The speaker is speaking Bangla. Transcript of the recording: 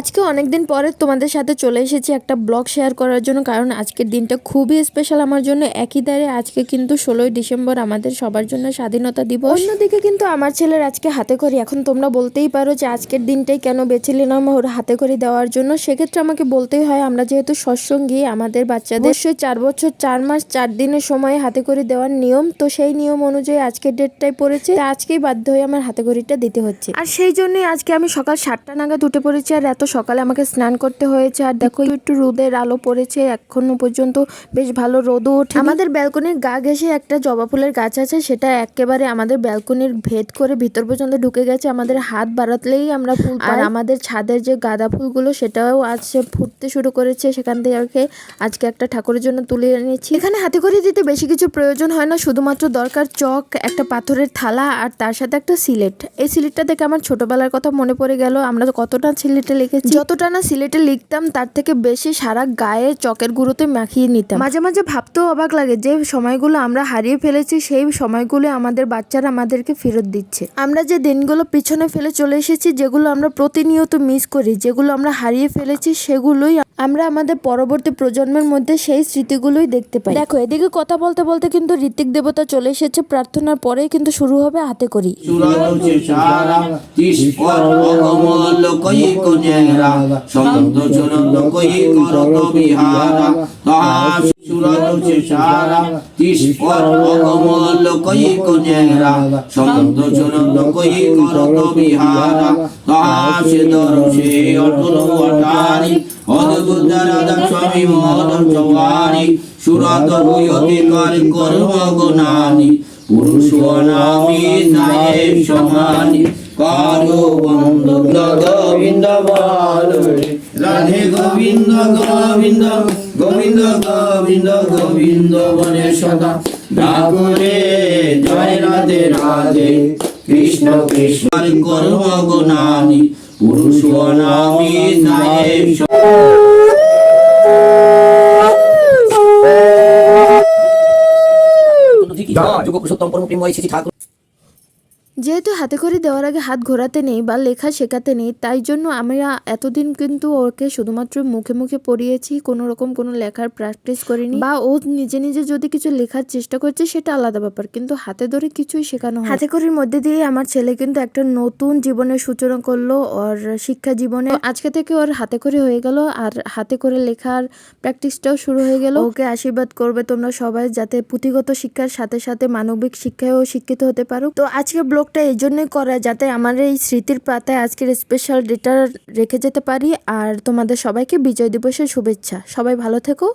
আজকে অনেক দিন পরে তোমাদের সাথে চলে এসেছি একটা ব্লগ শেয়ার করার জন্য, কারণ আজকের দিনটা খুবই স্পেশাল আমার জন্য। একই দাঁড়ে আজকে কিন্তু ষোলোই ডিসেম্বর আমাদের সবার জন্য স্বাধীনতা দিবস। অন্যদিকে কিন্তু আমার ছেলের আজকে হাতে করি এখন তোমরা বলতেই পারো যে আজকের দিনটাই কেন বেছে নিলাম ওর হাতে করি দেওয়ার জন্য। সেক্ষেত্রে আমাকে বলতেই হয়, আমরা যেহেতু সৎসঙ্গী, আমাদের বাচ্চাদের অবশ্যই চার বছর, চার মাস, চার দিনের সময় হাতে করি দেওয়ার নিয়ম। তো সেই নিয়ম অনুযায়ী আজকের ডেটটাই পড়েছে। আজকেই বাধ্য হয়ে আমার হাতে করিটা দিতে হচ্ছে। আর সেই জন্যই আজকে আমি সকাল সাতটা নাগাদ উঠে পড়েছি, আর এত সকালে আমাকে স্নান করতে হয়েছে আর দেখো একটু রোদের আলো পড়েছে এখনও পর্যন্ত বেশ ভালো রোদও ওঠে আমাদের ব্যালকনির গা ঘেসে একটা জবা ফুলের গাছ আছে সেটা একেবারে আমাদের ব্যালকনির ভেদ করে ভিতর পর্যন্ত ঢুকে গেছে আমাদের হাত বাড়াতলেই আমরা ফুল আর আমাদের ছাদের যে গাঁদা ফুলগুলো সেটাও আজ ফুটতে শুরু করেছে। সেখান থেকে আজকে একটা ঠাকুরের জন্য তুলে এনেছি। এখানে হাতে করে দিতে বেশি কিছু প্রয়োজন হয় না শুধুমাত্র দরকার চক একটা পাথরের থালা আর তার সাথে একটা সিলেট। এই সিলেটটা দেখে আমার ছোটবেলার কথা মনে পড়ে গেল আমরা কতটা সিলেটে লিখেছি যতটা না সিলেটে লিখতাম তার থেকে বেশি সারা গায়ে চকের গুঁড়োতে মাখিয়ে নিতাম। মাঝে মাঝে ভাবতেও অবাক লাগে যে সময়গুলো আমরা হারিয়ে ফেলেছি সেই সময়গুলো আমাদের বাচ্চারা আমাদেরকে ফেরত দিচ্ছে। আমরা যে দিনগুলো পিছনে ফেলে চলে এসেছি যেগুলো আমরা প্রতিনিয়ত মিস করি যেগুলো আমরা হারিয়ে ফেলেছি সেগুলোই আমরা আমাদের পরবর্তী প্রজন্মের মধ্যে সেই স্মৃতিগুলোই দেখতে পাই। দেখো এদিকে কথা বলতে বলতে কিন্তু ঋতিক দেবতা চলে এসেছে প্রার্থনার পরেই কিন্তু শুরু হবে হাতে করি। সুরছে সারা তিস্পর অগমল কই কোনেরা সন্ত চরণ কই করত বিহারা। তাহা সুরছে সারা তিস্পর অগমল কই কোনেরা সন্ত চরণ কই করত বিহারা তাহা সে দরশে অটল অটারি, অদ্ভুত রাধা স্বামী মদন চৌহানি সুরত ভূয়তে কার কর্ম গুণানি পুরুষ নায়েব সমানি। কারও বন্ধু গোবিন্দ রাধে গোবিন্দ গোবিন্দ গোবিন্দ গোবিন্দ গোবিন্দ বলে সদা। ডাকরে জয় রাধে রাধে। কৃষ্ণ কৃষ্ণ কর্ম গুণানি পুরুষ নামি যোগ্য পুরুষোত্তম পরম প্রেম শ্রী ঠাকুর যেহেতু হাতে করে দেওয়ার আগে হাত ঘোরাতে নেই বা লেখা শেখাতে নেই তাই জন্য আমরা এতদিন কিন্তু ওকে শুধুমাত্র মুখে মুখে পড়িয়েছি কোনো রকম কোনো লেখার প্র্যাকটিস করিনি বা ও নিজে নিজে যদি কিছু লেখার চেষ্টা করছে সেটা আলাদা ব্যাপার কিন্তু হাতে ধরে কিছুই শেখানো হাতে করির মধ্যে দিয়ে আমার ছেলে কিন্তু একটা নতুন জীবনের সূচনা করল ওর শিক্ষা জীবনে। আজকে থেকে ওর হাতে করে হয়ে গেল আর হাতে করে লেখার প্র্যাকটিসটাও শুরু হয়ে গেল। ওকে আশীর্বাদ করবে তোমরা সবাই যাতে পুঁথিগত শিক্ষার সাথে সাথে মানবিক শিক্ষায়ও শিক্ষিত হতে পারো। তো আজকে ব্লগটা এই জন্যই করা যাতে আমার এই স্মৃতির পাতায় আজকের স্পেশাল ডেটা রেখে যেতে পারি। আর তোমাদের সবাইকে বিজয় দিবসের শুভেচ্ছা। সবাই ভালো থেকো।